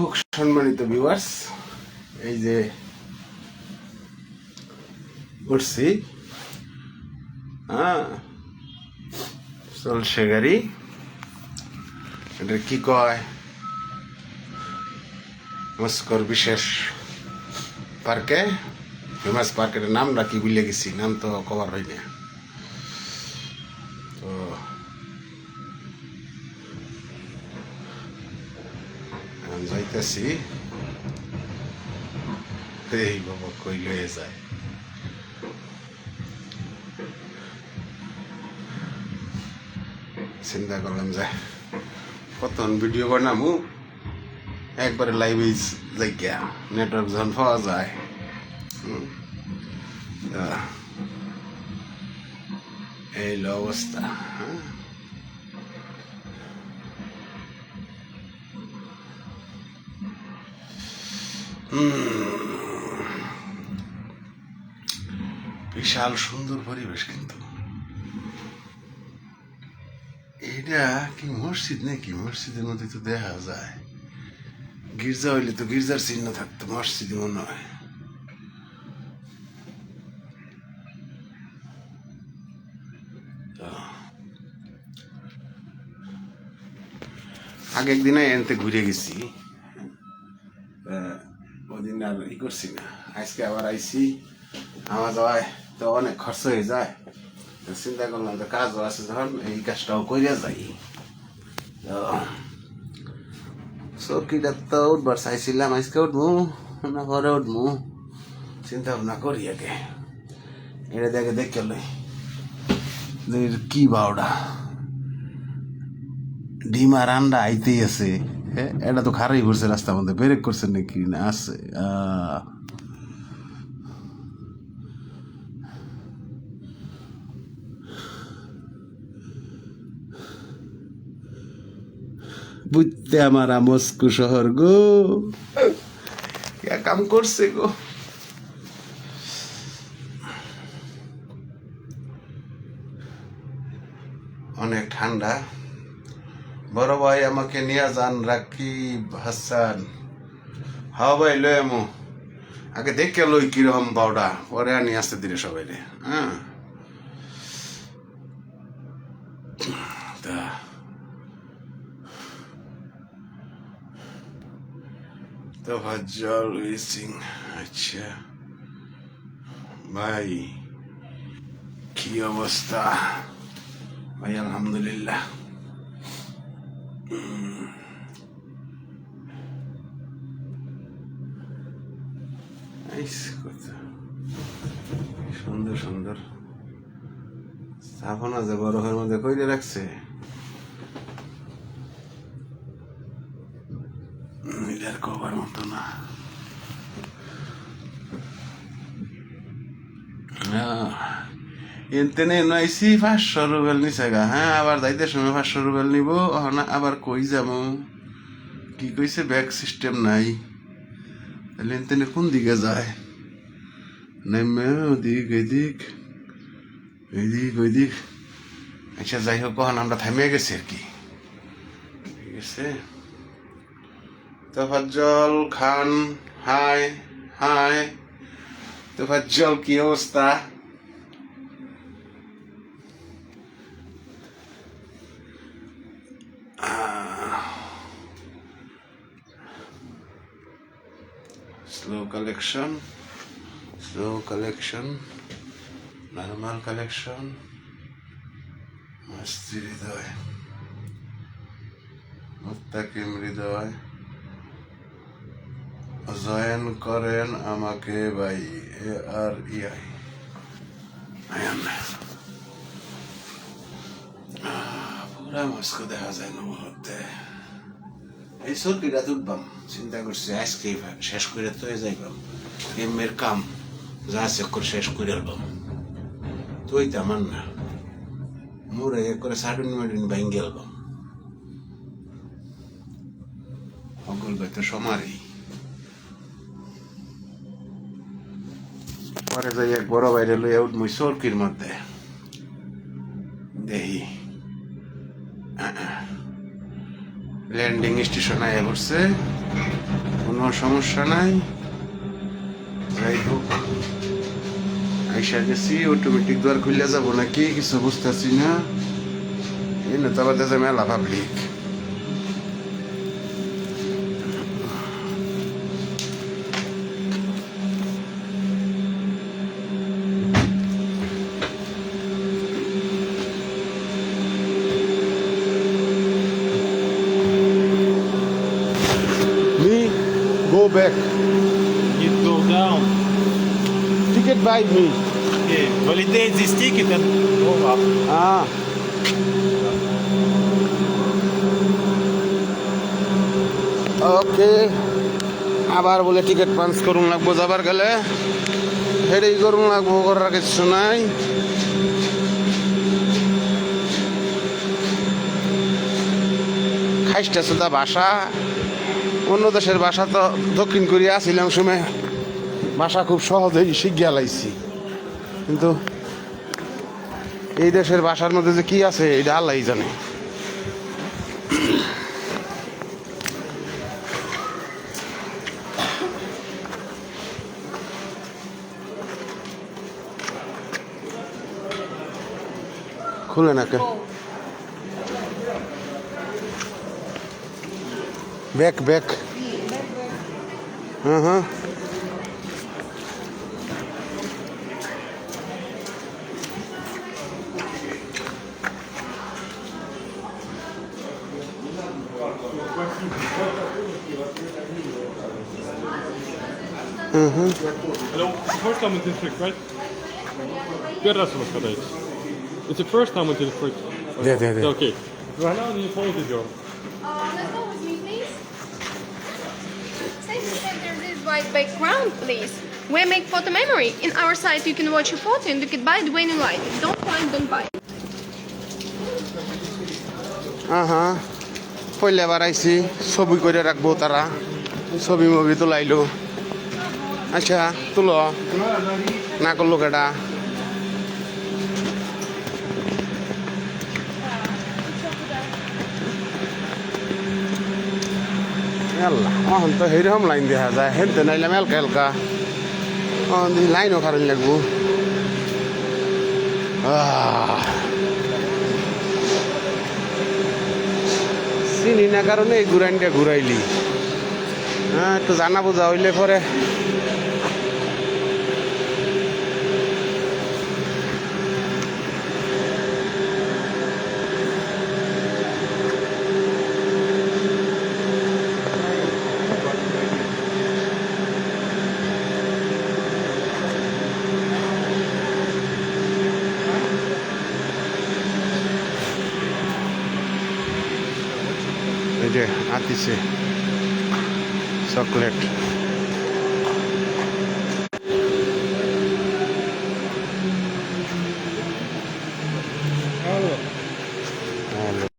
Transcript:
হোক, সম্মানিত ভিউয়ার্স এই যে উঠছি হ্যাঁ চলছে গাড়ি। এটা কি কয়? মস্কর বিশেষ পার্কে? ফেমাস পার্কের নামটা কি ভুলে গেছি, নাম তো কভার হয় না তো যাইতেছি এই বাবা কই লয়ে যায় চিন্তা করলাম যে কতক্ষণ ভিডিও বানামু একবারে লাইভে যাই গিয়া নেটওয়ার্ক যখন পাওয়া যায় এই অবস্থা হ্যাঁ বিশাল সুন্দর পরিবেশ কিন্তু। এটা কি মসজিদ নাকি? মসজিদের মধ্যে তো দেখা যায়। গির্জা হইলে তো গির্জার চিহ্ন থাকতো মসজিদ মনে হয়। আগে একদিনে এনতে ঘুরে গেছি। করছি না। আজকে আবার আইছি আমার যাওয়ায় তো অনেক খরচ হয়ে যায়। চিন্তা করলাম তো কাজও আছে যখন, এই কাজটাও করিয়া যাই। তো চৌকিটা তো উঠবার চাইছিলাম, আজকে উঠবো না পরে উঠবো চিন্তা ভাবনা করি আগে। এটা দেখে দেখে লই। কি বাউডা। ডিম আর আইতেই আছে। হ্যাঁ এটা তো খারাই করছে রাস্তার মধ্যে। ব্রেক করছে নাকি? না, আছে। বুঝতে আমার আমস্কু শহর গো। কাম করছে গো? অনেক ঠান্ডা। বড় ভাই আমাকে নিয়ে যান রাকিব হাসান। হ্যাঁ ভাই লই আমু। আগে দেখে লই কীরকম বাউডা পরে আনি, আসতে দিলে সবাই রে হ্যাঁ। তা। তোফাজ্জল উইসিং আচ্ছা। ভাই, কি অবস্থা? ভাই, আলহামদুলিল্লাহ। সুন্দর সুন্দর। স্থাপনা যে বরফের মধ্যে কইরে রাখছে। এটার কবার মতো না। এনতেনে নয়সি পাঁচশো রুবেল নিছে গা। হ্যাঁ আবার যাইতে সময় পাঁচশো রুবেল নিব। না আবার কই যাব? কি কইছে? ব্যাগ সিস্টেম নাই। তাহলে এনতেনে কোন দিকে যায়? নেমে ওদিক, এদিক এদিক ওইদিক আচ্ছা যাই হোক কখন আমরা থামিয়ে গেছি আর কি। ঠিক আছে তোফাজ্জল খান হাই হাই তোফাজ্জল, কি অবস্থা? Slow collection slow collection normal collection মস্তি হৃদয়। মুত্তাকিম হৃদয়। জয়েন করেন আমাকে বাই এ আর ইআই পুরা মস্কো দেখা যায় না মুহূর্তে এই সরকিটা তুলবাম চিন্তা করছি, আজকে শেষ করে তো যাইবাম। এমের কাম, যা আছে করে, শেষ করে আলবাম। তো আমার না। মুরে করে সাডুন মাডুন ভাঙ্গে আলবাম। অগল ভাই তো সমারই। পরে যাই এক বড় বাইরে লইয়া উঠ মুই সরকির মধ্যে। ল্যান্ডিং স্টেশন আয়া করছে কোনো সমস্যা নাই। যাই হোক, আইসা গেছি অটোমেটিক দ্বার খুলে যাব নাকি? কিছু বুঝতেছি না। এই নেতাবাদ মেলা public Me go back. You go down. Ticket by me. Okay. Validate this ticket and go up. Ah. Okay আবার বলে টিকিট পাঞ্চ করুন লাগবো যাবার গেলে হেডেই করুন লাগবো করার কিছু নাই খাইস্টা সুদা ভাষা অন্য দেশের ভাষা তো দক্ষিণ কোরিয়া ছিলাম সময় ভাষা খুব সহজেই শিখিয়া লাইছি। কিন্তু এই দেশের ভাষার মধ্যে যে কি আছে, এটা আল্লাহ জানে। খুলে না ব্যাক ব্যাক। হ্যাঁ হ্যাঁ। Hello, it's the first time in district, right? Первый раз у вас катаетесь? It's the first time in district. Да, да, да. Okay. Right now you follow the door. Uh, let's go with me, please. Stay in the center of this white background, please. We make photo memory. In our site, you can watch a photo and you can buy it when you like. Don't find, don't buy. আহা পয়লা বার আইছি ছবি করে রাখবো তারা ছবি মবি তোলাইলো আচ্ছা তুলো। না করল কেটা আল্লাহ, অহন তো সেইরকম লাইন দেখা যায়। হেনতে নাইলাম এলকা এলকা। অহন লাইনও খারাপ লাগবো। চিনি না কারণে এই ঘুরাইনটা ঘুরাইলি হ্যাঁ একটু জানা বোঝা হইলে পরে এই যে আতিসে চকলেট